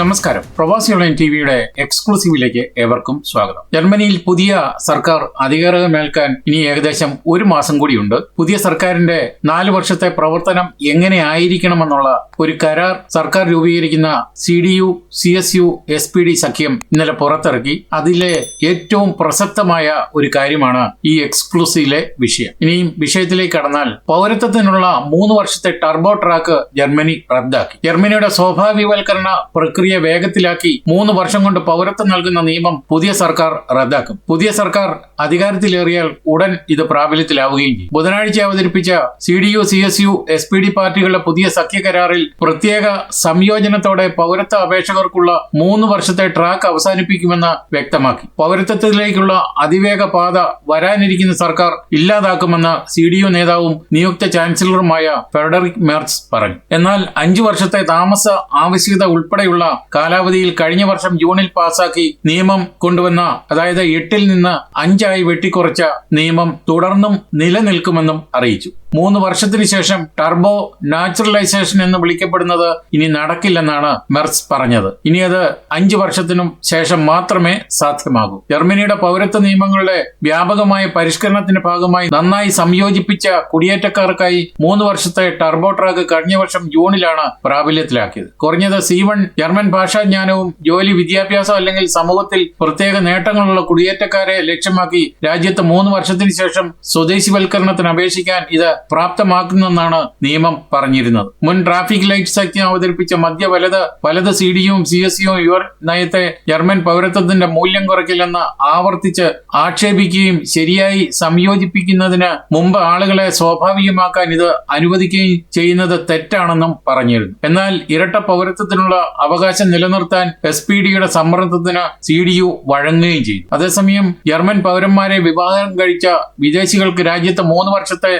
നമസ്കാരം. പ്രവാസി ഓൺലൈൻ ടിവിയുടെ എക്സ്ക്ലൂസീവിലേക്ക് ഏവർക്കും സ്വാഗതം. ജർമ്മനിയിൽ പുതിയ സർക്കാർ അധികാരമേൽക്കാൻ ഇനി ഏകദേശം ഒരു മാസം കൂടിയുണ്ട്. പുതിയ സർക്കാരിന്റെ നാല് വർഷത്തെ പ്രവർത്തനം എങ്ങനെ ആയിരിക്കണമെന്നുള്ള ഒരു കരാർ സർക്കാർ രൂപീകരിക്കുന്ന C D U C S U S P D സഖ്യം ഇന്നലെ പുറത്തിറക്കി. അതിലെ ഏറ്റവും പ്രസക്തമായ ഒരു കാര്യമാണ് ഈ എക്സ്ക്ലൂസീവിലെ വിഷയം. ഇനിയും വിഷയത്തിലേക്ക് കടന്നാൽ പൗരത്വത്തിനുള്ള മൂന്ന് വർഷത്തെ ടർബോ ട്രാക്ക് ജർമ്മനി റദ്ദാക്കി. ജർമ്മനിയുടെ സ്വാഭാവികവൽക്കരണ പ്രക്രിയ വേഗത്തിലാക്കി മൂന്ന് വർഷം കൊണ്ട് പൗരത്വം നൽകുന്ന നിയമം പുതിയ സർക്കാർ റദ്ദാക്കും. പുതിയ സർക്കാർ അധികാരത്തിലേറിയാൽ ഉടൻ ഇത് പ്രാബല്യത്തിലാവുകയും ചെയ്യും. ബുധനാഴ്ച അവതരിപ്പിച്ച C D U C S U S P D പാർട്ടികളുടെ പുതിയ സഖ്യ കരാറിൽ പ്രത്യേക സംയോജനത്തോടെ പൗരത്വ അപേക്ഷകർക്കുള്ള മൂന്ന് വർഷത്തെ ട്രാക്ക് അവസാനിപ്പിക്കുമെന്ന് വ്യക്തമാക്കി. പൗരത്വത്തിലേക്കുള്ള അതിവേഗ പാത വരാനിരിക്കുന്ന സർക്കാർ ഇല്ലാതാക്കുമെന്ന് സി ഡി യു നേതാവും നിയുക്ത ചാൻസലറുമായ ഫെഡറിക് മെർസ് പറഞ്ഞു. എന്നാൽ അഞ്ചു വർഷത്തെ താമസ ആവശ്യകത ഉൾപ്പെടെയുള്ള കാലാവധിയിൽ കഴിഞ്ഞ വർഷം ജൂണിൽ പാസാക്കി നിയമം കൊണ്ടുവന്ന അതായത് എട്ടിൽ നിന്ന് അഞ്ചായി വെട്ടിക്കുറച്ച നിയമം തുടർന്നും നിലനിൽക്കുമെന്നും അറിയിച്ചു. മൂന്ന് വർഷത്തിന് ശേഷം ടർബോ നാച്ചുറലൈസേഷൻ എന്ന് വിളിക്കപ്പെടുന്നത് ഇനി നടക്കില്ലെന്നാണ് മെർസ് പറഞ്ഞത്. ഇനി അത് അഞ്ചു വർഷത്തിനും ശേഷം മാത്രമേ സാധ്യമാകൂ. ജർമ്മനിയുടെ പൗരത്വ നിയമങ്ങളുടെ വ്യാപകമായ പരിഷ്കരണത്തിന്റെ ഭാഗമായി നന്നായി സംയോജിപ്പിച്ച കുടിയേറ്റക്കാർക്കായി മൂന്ന് വർഷത്തെ ടർബോ ട്രാക്ക് കഴിഞ്ഞ വർഷം ജൂണിലാണ് പ്രാബല്യത്തിലാക്കിയത്. കുറഞ്ഞത് സി വൺ ജർമ്മൻ ഭാഷാജ്ഞാനവും ജോലി വിദ്യാഭ്യാസം അല്ലെങ്കിൽ സമൂഹത്തിൽ പ്രത്യേക നേട്ടങ്ങളുള്ള കുടിയേറ്റക്കാരെ ലക്ഷ്യമാക്കി രാജ്യത്ത് മൂന്ന് വർഷത്തിന് ശേഷം സ്വദേശിവൽക്കരണത്തിന് അപേക്ഷിക്കാൻ ഇത് പ്രാപ്തമാക്കുന്നെന്നാണ് നിയമം പറഞ്ഞിരുന്നത്. മുൻ ട്രാഫിക് ലൈറ്റ് സഖ്യം അവതരിപ്പിച്ച മധ്യ വലത് വലത് സി ഡിയും സി എസ് സിയും ഇവർ നയത്തെ ജർമ്മൻ പൗരത്വത്തിന്റെ മൂല്യം കുറയ്ക്കില്ലെന്ന് ആവർത്തിച്ച് ആക്ഷേപിക്കുകയും ശരിയായി സംയോജിപ്പിക്കുന്നതിന് മുമ്പ് ആളുകളെ സ്വാഭാവികമാക്കാൻ ഇത് അനുവദിക്കുകയും ചെയ്യുന്നത് തെറ്റാണെന്നും പറഞ്ഞിരുന്നു. എന്നാൽ ഇരട്ട പൗരത്വത്തിനുള്ള അവകാശം നിലനിർത്താൻ എസ് പി ഡിയുടെ സമ്മർദ്ദത്തിന് സി ഡി യു വഴങ്ങുകയും ചെയ്തു. അതേസമയം ജർമ്മൻ പൗരന്മാരെ വിവാഹം കഴിച്ച വിദേശികൾക്ക് രാജ്യത്ത് മൂന്ന് വർഷത്തെ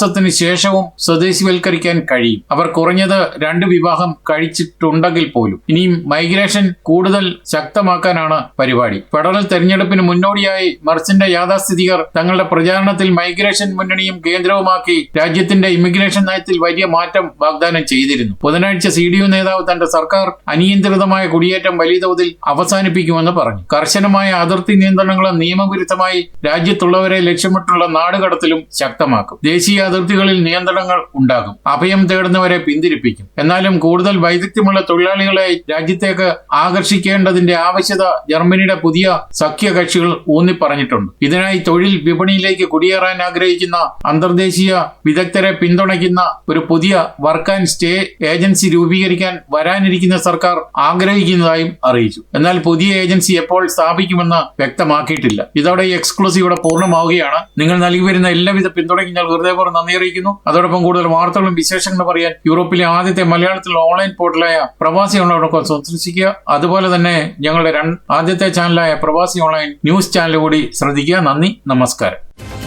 താമസത്തിന് ശേഷവും സ്വദേശിവൽക്കരിക്കാൻ കഴിയും. അവർ കുറഞ്ഞത് രണ്ട് വിവാഹം കഴിച്ചിട്ടുണ്ടെങ്കിൽ പോലും. ഇനിയും മൈഗ്രേഷൻ കൂടുതൽ ശക്തമാക്കാനാണ് പരിപാടി. ഫെഡറൽ തെരഞ്ഞെടുപ്പിന് മുന്നോടിയായി മർച്ചിന്റെ യാഥാസ്ഥിതികർ തങ്ങളുടെ പ്രചാരണത്തിൽ മൈഗ്രേഷൻ മുന്നണിയും കേന്ദ്രവുമാക്കി രാജ്യത്തിന്റെ ഇമിഗ്രേഷൻ നയത്തിൽ വലിയ മാറ്റം വാഗ്ദാനം ചെയ്തിരുന്നു. ബുധനാഴ്ച സി ഡി യു നേതാവ് തന്റെ സർക്കാർ അനിയന്ത്രിതമായ കുടിയേറ്റം വലിയ തോതിൽ അവസാനിപ്പിക്കുമെന്ന് പറഞ്ഞു. കർശനമായ അതിർത്തി നിയന്ത്രണങ്ങളും നിയമവിരുദ്ധമായി രാജ്യത്തുള്ളവരെ ലക്ഷ്യമിട്ടുള്ള നാടുകടത്തിലും ശക്തമാക്കും. ദേശീയ അതിർത്തികളിൽ നിയന്ത്രണങ്ങൾ ഉണ്ടാകും. അഭയം തേടുന്നവരെ പിന്തിരിപ്പിക്കും. എന്നാലും കൂടുതൽ വൈദഗ്ധ്യമുള്ള തൊഴിലാളികളെ രാജ്യത്തേക്ക് ആകർഷിക്കേണ്ടതിന്റെ ആവശ്യത ജർമ്മനിയുടെ പുതിയ സഖ്യകക്ഷികൾ ഊന്നി പറഞ്ഞിട്ടുണ്ട് ഇതിനായി തൊഴിൽ വിപണിയിലേക്ക് കുടിയേറാൻ ആഗ്രഹിക്കുന്ന അന്തർദേശീയ വിദഗ്ധരെ പിന്തുണയ്ക്കുന്ന ഒരു പുതിയ വർക്ക് ആൻഡ് സ്റ്റേ ഏജൻസി രൂപീകരിക്കാൻ വരാനിരിക്കുന്ന സർക്കാർ ആഗ്രഹിക്കുന്നതായും അറിയിച്ചു. എന്നാൽ പുതിയ ഏജൻസി എപ്പോൾ സ്ഥാപിക്കുമെന്ന് വ്യക്തമാക്കിയിട്ടില്ല. ഇതോടെ എക്സ്ക്ലൂസീവ് ഇവിടെ പൂർണമാവുകയാണ്. നിങ്ങൾ നൽകി വരുന്ന എല്ലാവിധ പിന്തുണയ്ക്കും ഞാൻ ഹൃദയപൂർവം നന്ദി അറിയിക്കുന്നു. അതോടൊപ്പം കൂടുതൽ വാർത്തകളും വിശേഷങ്ങളും പറയാൻ യൂറോപ്പിലെ ആദ്യത്തെ മലയാളത്തിലുള്ള ഓൺലൈൻ പോർട്ടലായ പ്രവാസി ഓൺലൈനോടൊപ്പം സന്ദർശിക്കുക. അതുപോലെ തന്നെ ഞങ്ങളുടെ ആദ്യത്തെ ചാനലായ പ്രവാസി ഓൺലൈൻ ന്യൂസ് ചാനൽ കൂടി ശ്രദ്ധിക്കുക. നന്ദി നമസ്കാരം.